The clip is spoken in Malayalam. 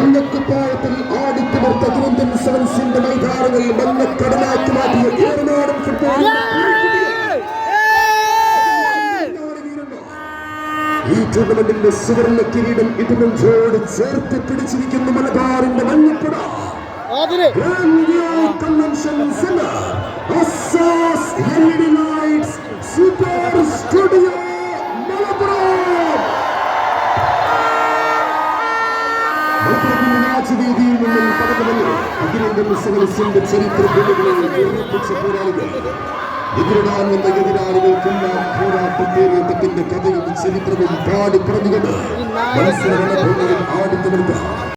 മഞ്ഞക്കുപ്പായത്തിൽ ആടിത്തിമിർത്ത തിരുവനന്തപുരം സെവൻസിന്റെ മൈതാനങ്ങളിൽ മഞ്ഞക്കടലാക്കി മാറ്റിയ ഏറനാടൻ ഫുട്ബോൾ ഈ ടൂർണമെന്റിന്റെ സുവർണ കിരീടം ഇടുമഞ്ചോട് ചേർത്ത് പിടിച്ചിരിക്കുന്ന മലബാറിന്റെ മഞ്ഞപ്പട Grandview Convention Center, Assas LED Lights, Super Studio, മലപ്പുറത്തിന്റെ രാജവേദിയിൽ നിന്നും കടന്നുവന്ന് ചരിത്ര ഭൂമികളിൽ ഉയർപ്പിച്ച പോരാളികൾ. എതിരാളികൾക്കെല്ലാം പോരാട്ടത്തേറിയത്തിന്റെ കഥയും ചരിത്രവും പാടി പറഞ്ഞുകൊണ്ട് മത്സര ഭൂമിയിൽ ആടി തകർത്ത